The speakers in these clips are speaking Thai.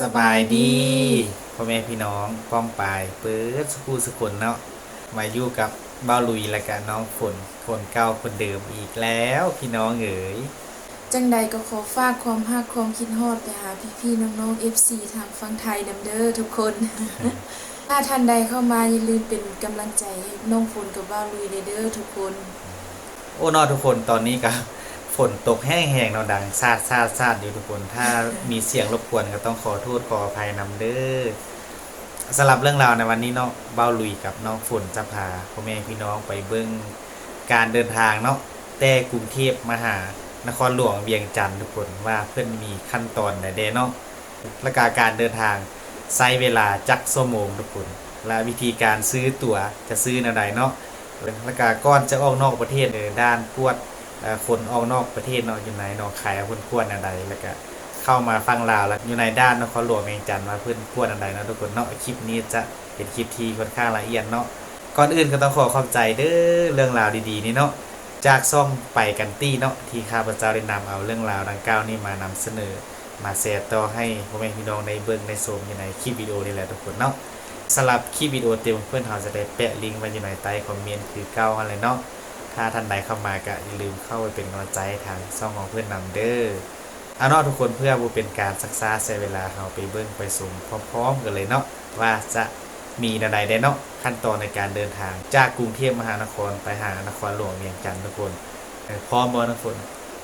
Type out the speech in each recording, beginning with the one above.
สบายดีพ่อแม่พี่น้องป้องปายเปิดสกูสกุลเนาะมาอยู่กับบ้าวลุยและกันน้องฝนคนเก่าคนเดิมอีกแล้วพี่น้องเอ๋ยจังใดก็ขอฝากความฮักความคิดฮอดไปหาพี่ๆน้องๆ FC ทางฝั่งไทยนำเด้อทุกคน ถ้าท่านใดเข้ามาอย่าลืมเป็นกำลังใจให้น้องฝนกับบ้าวลุยเด้อทุกคน โอ้เนอทุกคนตอนนี้ก็ ฝนตกแห้งๆเนาดังซาดซาดซาดอยู่ทุกคน ถ้ามีเสียงรบกวนก็ต้องขอโทษขออภัยนำเด้อสำหรับเรื่องราวในวันนี้เนาะเบ้าลุยกับน้องฝนจะพาพ่อแม่พี่น้องไปเบิ่งการเดินทางเนาะแต่กรุงเทพมาหานครหลวงเวียงจันทร์ทุกคนว่าเพื่อนมีขั้นตอนใดๆเนาะและกาการเดินทางใช้เวลาจักชั่วโมงทุกคนและวิธีการซื้อตั๋วจะซื้อแนวใดเนาะและกาก่อนจะออกนอกประเทศเออด้านกวด คนออกนอกประเทศเนาะอยู่ไหนเนาะขายคนกวดแนวใดแล้วก็เข้ามาฟังลาวแล้วอยู่ในด้านนครหลวงเวียงจันทร์มาเพื่อนกวดแนวใดเนาะทุกคนเนาะคลิปนี้จะเป็นคลิปที่ค่อนข้างละเอียดเนาะก่อนอื่นก็ต้องขอขอบใจเด้อเรื่องราวดีๆนี่เนาะจากซ่องไปกันตี้เนาะที่ข้าพเจ้าได้นำเอาเรื่องราวดังกล่าวนี้มานำเสนอ มาแชร์ต่อให้พ่อแม่พี่น้องได้เบิ่งได้ชมอยู่ในคลิปวิดีโอนี่แหละทุกคนเนาะสำหรับคลิปวิดีโอเต็มเพื่อนเราจะได้แปะลิงก์ไว้อยู่ในใต้คอมเมนต์คือเก้าอะไรเนาะ ถ้าท่านใดเข้ามาก็อย่าลืมเข้าไปเป็นกำลังใจให้ทางช่องของเพื่อนนำเด้อเอาเนาะทุกคนเพื่อบ่เป็นการซักซ่าใช้เวลาเราไปเบิ่งไปชมพร้อมๆกันเลยเนาะว่าจะมีใดๆได้เนาะขั้นตอนในการเดินทางจากกรุงเทพมหานครไปหานครหลวงเวียงจันทร์ทุกคนเออพร้อมบ่นะฝน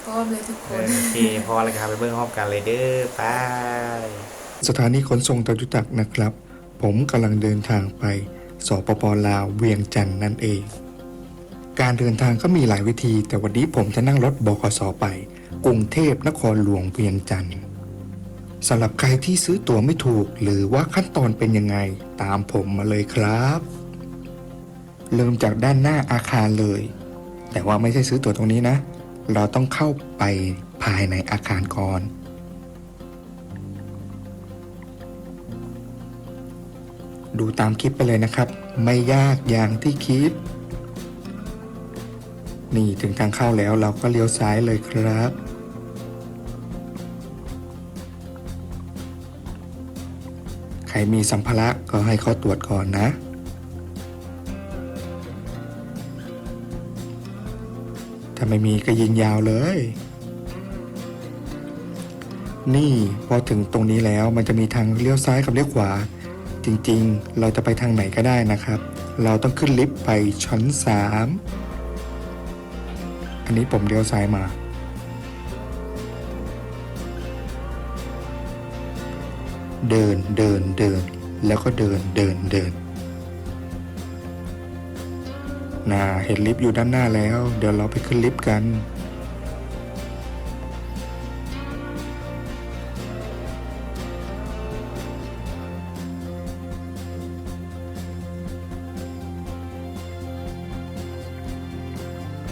พร้อมเลยทุกคเอนอโอเคพอแล้วครับไปเบิ่งพร้อมกันเลยเด้อไปสถานีขนส่งจตุจักรนะครับ ผมกำลังเดินทางไปสปปลาวเวียงจันทร์นั่นเอง การเดินทางก็มีหลายวิธี แต่วันนี้ผมจะนั่งรถบขสไป กรุงเทพนครหลวงเวียงจันทร์สำหรับใครที่ซื้อตั๋วไม่ถูก หรือว่าขั้นตอนเป็นยังไงตามผมมาเลยครับ เริ่มจากด้านหน้าอาคารเลย แต่ว่าไม่ใช่ซื้อตั๋วตรงนี้นะ เราต้องเข้าไปภายในอาคารก่อนดูตามคลิปไปเลยนะครับ ไม่ยากอย่างที่คิด นี่ถึงทางเข้าแล้วเราก็เลี้ยวซ้ายเลยครับ ใครมีสัมภาระก็ให้เขาตรวจก่อนนะถ้าไม่มีก็ยิงยาวเลย นี่พอถึงตรงนี้แล้วมันจะมีทางเลี้ยวซ้ายกับเลี้ยวขวา จริงๆ เราจะไปทางไหนก็ได้นะครับ เราต้องขึ้นลิฟต์ไปชั้น 3 อันนี้ผมเลี้ยวซ้ายมา เดินเดินเดิน แล้วก็เดินเดินเดินน่าเห็นลิฟต์อยู่ด้านหน้าแล้ว เดี๋ยวเราไปขึ้นลิฟต์กัน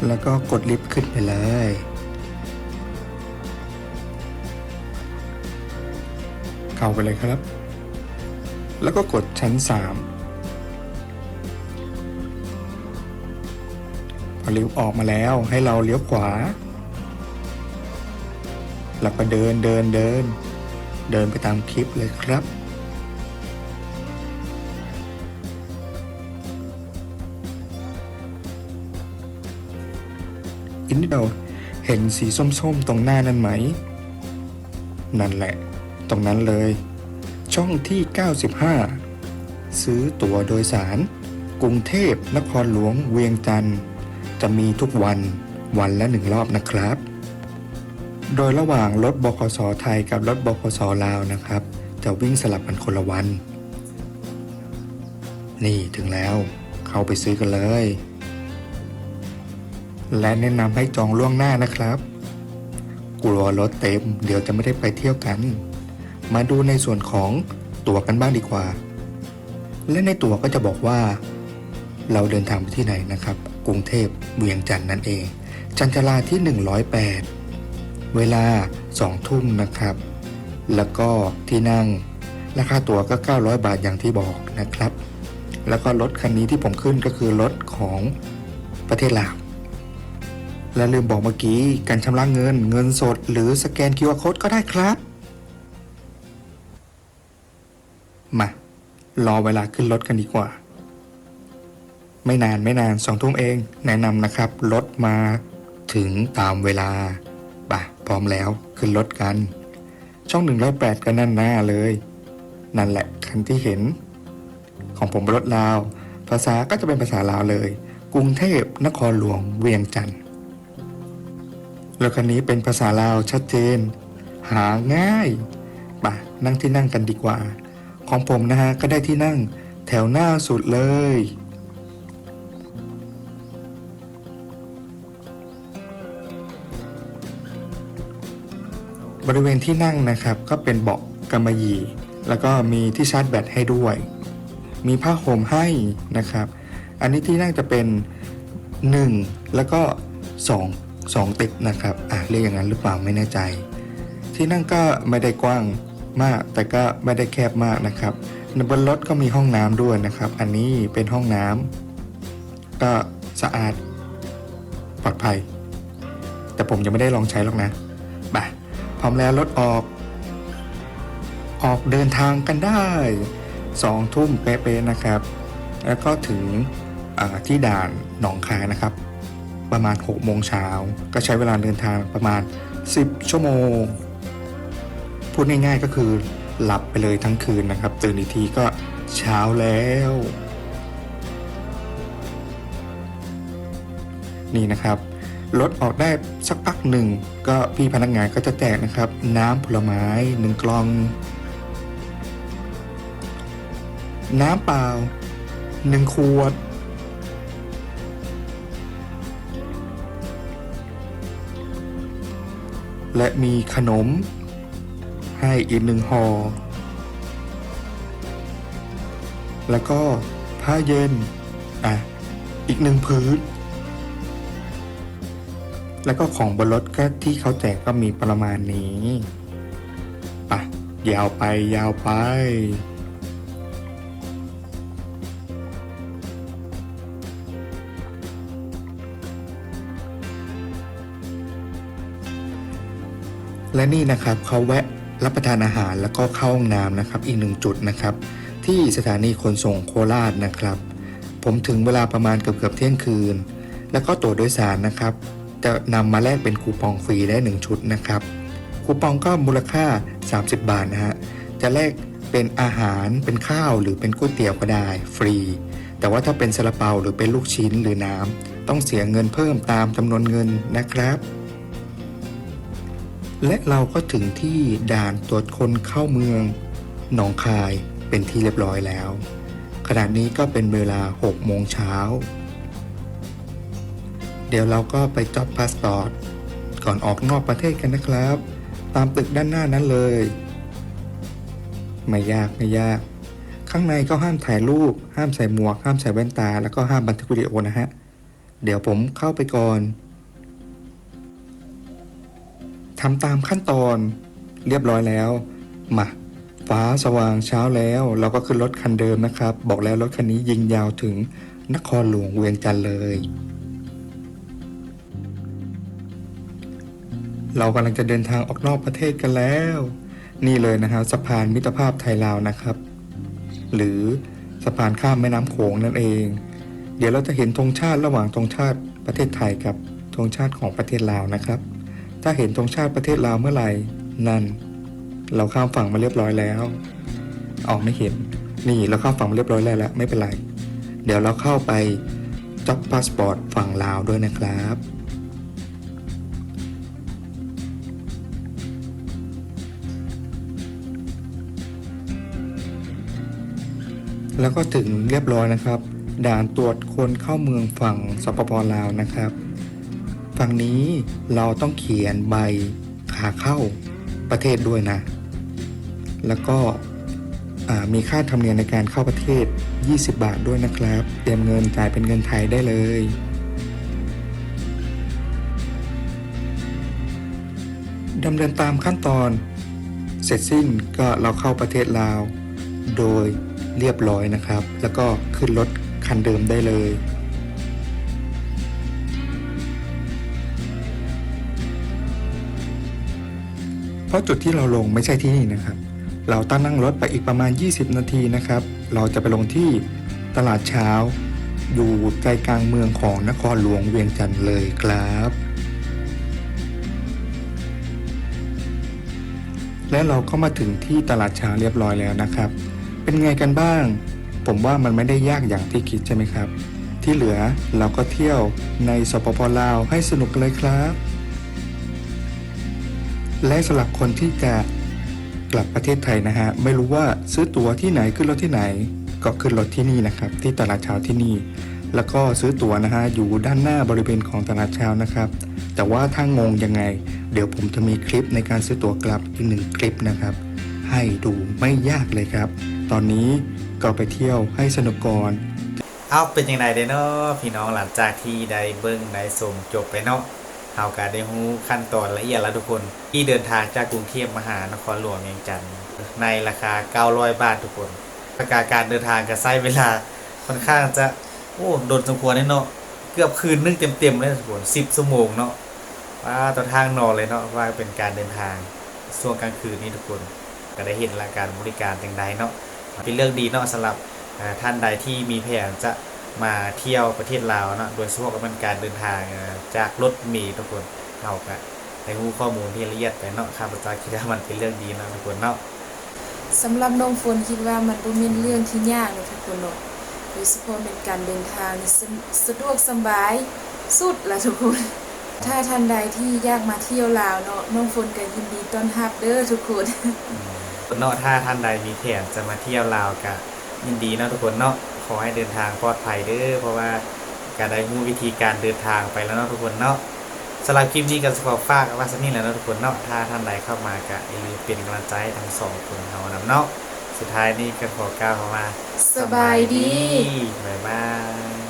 แล้วก็กดลิฟต์ขึ้นไปเลย เข้าไปเลยครับ แล้วก็กดชั้น 3 พอลิฟต์ออกมาแล้วให้เราเลี้ยวขวา แล้วก็เดินเดินเดิน เดินไปตามคลิปเลยครับ อินเดียวเห็นสีส้มๆ ตรงหน้านั่นไหม นั่นแหละ ตรงนั้นเลย ช่องที่ 95 ซื้อตั๋วโดยสาร กรุงเทพนครหลวงเวียงจันทร์จะมีทุกวันวันละหนึ่งรอบนะครับ โดยระหว่างรถบขสไทยกับรถบขสลาวนะครับ จะวิ่งสลับกันคนละวัน นี่ถึงแล้ว เข้าไปซื้อกันเลย และแนะนำให้จองล่วงหน้านะครับ กลัวรถเต็ม เดี๋ยวจะไม่ได้ไปเที่ยวกัน มาดูในส่วนของตั๋วกันบ้างดีกว่า และในตั๋วก็จะบอกว่า เราเดินทางไปที่ไหนนะครับ กรุงเทพเวียงจันทร์นั่นเอง จันทราที่ 108 เวลา 2 ทุ่มนะครับ แล้วก็ที่นั่งราคาตั๋วก็ 900 บาทอย่างที่บอกนะครับ แล้วก็รถคันนี้ที่ผมขึ้นก็คือรถของประเทศลาว และลืมบอกเมื่อกี้การชำระเงินเงินสด หรือสแกน QR Code ก็ได้ครับ มา รอเวลาขึ้นรถกันดีกว่า ไม่นานไม่นานสองทุ่มเอง แนะนำนะครับ รถมาถึงตามเวลาป่ะพร้อมแล้วขึ้นรถกัน ช่องหนึ่งร้อยแปดก็นั่นหน้าเลย นั่นแหละคันที่เห็น ของผมรถลาว ภาษาก็จะเป็นภาษาลาวเลย กรุงเทพนครหลวงเวียงจันทร์ รถคันนี้เป็นภาษาลาวชัดเจน หาง่ายป่ะนั่งที่นั่งกันดีกว่า ของผมนะฮะก็ได้ที่นั่งแถวหน้าสุดเลย บริเวณที่นั่งนะครับก็เป็นเบาะกำมะหยี่ แล้วก็มีที่ชาร์จแบตให้ด้วย มีผ้าห่มให้นะครับ อันนี้ที่นั่งจะเป็น 1 แล้วก็2 2 ติดนะครับอะเรียกอย่างนั้นหรือเปล่าไม่แน่ใจ ที่นั่งก็ไม่ได้กว้างมาก แต่ก็ไม่ได้แคบมากนะครับบนรถก็มีห้องน้ำด้วยนะครับ อันนี้เป็นห้องน้ำก็สะอาดปลอดภัย แต่ผมยังไม่ได้ลองใช้หรอกนะไปพร้อมแล้วรถออก ออกเดินทางกันได้สองทุ่มเป๊ะๆนะครับ แล้วก็ถึงที่ด่านหนองคายนะครับ ประมาณ 6 โมงเช้า ก็ใช้เวลาเดินทางประมาณ 10 ชั่วโมง พูดง่ายๆก็คือหลับไปเลยทั้งคืนนะครับ ตื่นอีกทีก็เช้าแล้ว นี่นะครับรถออกได้สักพักหนึ่ง ก็พี่พนักงานก็จะแจกนะครับ น้ำผลไม้หนึ่งกล่อง น้ำเปล่าหนึ่งขวด และมีขนม ให้อีกหนึ่งห่อ แล้วก็ผ้าเย็น อะ อีกหนึ่งพื้น แล้วก็ของบนรถก็ที่เขาแจกก็มีประมาณนี้ปะยาวไปยาวไป และนี่นะครับเขาแวะรับประทานอาหารแล้วก็เข้าห้องน้ำนะครับอีกหนึ่งจุดนะครับ ที่สถานีขนส่งโคราชนะครับ ผมถึงเวลาประมาณเกือบเกือบเที่ยงคืน แล้วก็ตั๋วโดยสารนะครับ จะนำมาแลกเป็นคูปองฟรีได้ 1 ชุดนะครับ คูปองก็มูลค่า 30 บาทนะฮะจะแลกเป็นอาหารเป็นข้าวหรือเป็นก๋วยเตี๋ยวก็ได้ฟรี แต่ว่าถ้าเป็นซาลาเปาหรือเป็นลูกชิ้นหรือน้ำต้องเสียเงินเพิ่มตามจำนวนเงินนะครับ และเราก็ถึงที่ด่านตรวจคนเข้าเมืองหนองคายเป็นที่เรียบร้อยแล้ว ขณะนี้ก็เป็นเวลา 6 โมงเช้า เดี๋ยวเราก็ไปจอบพาสปอร์ตก่อนออกนอกประเทศกันนะครับ ตามตึกด้านหน้านั้นเลย ไม่ยากไม่ยาก ข้างในก็ห้ามถ่ายรูป ห้ามใส่หมวก ห้ามใส่แว่นตา แล้วก็ห้ามบันทึกวิดีโอนะฮะ เดี๋ยวผมเข้าไปก่อน ทำตามขั้นตอนเรียบร้อยแล้ว มาฟ้าสว่างเช้าแล้ว เราก็ขึ้นรถคันเดิมนะครับ บอกแล้วรถคันนี้ยิงยาวถึงนครหลวงเวียงจันทร์เลย เรากำลังจะเดินทางออกนอกประเทศกันแล้ว นี่เลยนะครับสะพานมิตรภาพไทยลาวนะครับ หรือสะพานข้ามแม่น้ำโขงนั่นเอง เดี๋ยวเราจะเห็นธงชาติระหว่างธงชาติประเทศไทยกับธงชาติของประเทศลาวนะครับ ถ้าเห็นธงชาติประเทศลาวเมื่อไหร่ นั่น เราข้ามฝั่งมาเรียบร้อยแล้วออกไม่เห็น นี่เราข้ามฝั่งมาเรียบร้อยแล้วแล้วไม่เป็นไร เดี๋ยวเราเข้าไปจ็อบพาสปอร์ตฝั่งลาวด้วยนะครับแล้วก็ถึงเรียบร้อยนะครับ ด่านตรวจคนเข้าเมืองฝั่งสปปลาวนะครับ ฝั่งนี้เราต้องเขียนใบขาเข้าประเทศด้วยนะ แล้วก็มีค่าธรรมเนียมในการเข้าประเทศ 20 บาทด้วยนะครับ เตรียมเงินจ่ายเป็นเงินไทยได้เลย ดำเนินตามขั้นตอน เสร็จสิ้นก็เราเข้าประเทศลาว โดยเรียบร้อยนะครับ แล้วก็ขึ้นรถคันเดิมได้เลย เพราะจุดที่เราลงไม่ใช่ที่นี่นะครับ เราตั้งนั่งรถไปอีกประมาณ 20 นาทีนะครับ เราจะไปลงที่ตลาดเช้า อยู่ใจกลางเมืองของนครหลวงเวียงจันทร์เลยครับ และเราก็มาถึงที่ตลาดเช้าเรียบร้อยแล้วนะครับ เป็นไงกันบ้าง ผมว่ามันไม่ได้ยากอย่างที่คิดใช่ไหมครับ ที่เหลือเราก็เที่ยวในสปปลาวให้สนุกกันเลยครับ และสำหรับคนที่จะกลับประเทศไทยนะฮะ ไม่รู้ว่าซื้อตั๋วที่ไหนขึ้นรถที่ไหน ก็ขึ้นรถที่นี่นะครับ ที่ตลาดเช้าที่นี่ แล้วก็ซื้อตั๋วนะฮะอยู่ด้านหน้าบริเวณของตลาดเช้านะครับ แต่ว่าถ้างงยังไง เดี๋ยวผมจะมีคลิปในการซื้อตั๋วกลับอีกหนึ่งคลิปนะครับ ให้ดูไม่ยากเลยครับ ตอนนี้ก็ไปเที่ยวให้สนุกก่อนเอาเป็นยังไงเด้เนาะพี่น้องหลังจากที่ได้เบิ่งได้ชมจบไปเนาะ เฮาก็ได้ฮู้ขั้นตอนละเอียดแล้วทุกคน ที่เดินทางจากกรุงเทพมหานครหลวงเวียงจันทร์ในราคา 900 บาททุกคนประกาศการเดินทางก็ใช้เวลาค่อนข้างจะโอ้โดนสมควรเนาะเกือบคืนนึงเต็มๆเลยทุกคน10ชั่วโมงเนาะว่าต่อทางนอนเลยเนาะว่าเป็นการเดินทางช่วงกลางคืนนี้ทุกคนก็ได้เห็นละการบริการจังใดเนาะเป็นเรื่องดีเนาะสำหรับท่านใดที่มีแผนจะ มาเที่ยวประเทศลาวเนาะโดยเฉพาะกับมันการเดินทางอ่าจากรถเมีทุกคนเอาก็ได้รู้ข้อมูลที่ละเอียดไปเนาะข้าพเจ้าคิดว่ามันเป็นเรื่องดีเนาะทุกคนเนาะสำหรับน้องฝนคิดว่ามันบ่แม่นเรื่องที่ยากเลยทุกคนเนาะโดยเฉพาะเป็นการเดินทางนี่สะสะดวกสำบายสุดละทุกคน ถ้าท่านใดที่อยากมาเที่ยวลาวเนาะน้องฝนก็ยินดีต้อนรับเด้อทุกคนเนาะถ้าท่านใดมีแผนจะมาเที่ยวลาวก็ยินดีเนาะทุกคนเนาะข อให้เดินทางปลอดภัยเด้อเพราะว่าการได้รู้วิธีการเดินทางไปแล้วเนาะทุกคนเนาะสำหรับคลิปนี้ก็สขอฝากว่าสักนิดแหล้วเนาะทุกคนเนาะถ้าท่านใดเข้ามาก็อย่าลืมเป็นกำลังใจทั้งสองคนเฮานำเนาะสุดท้ายนี้ก็ขอกล่าวคำว่าสบายดีบ๊ายบาย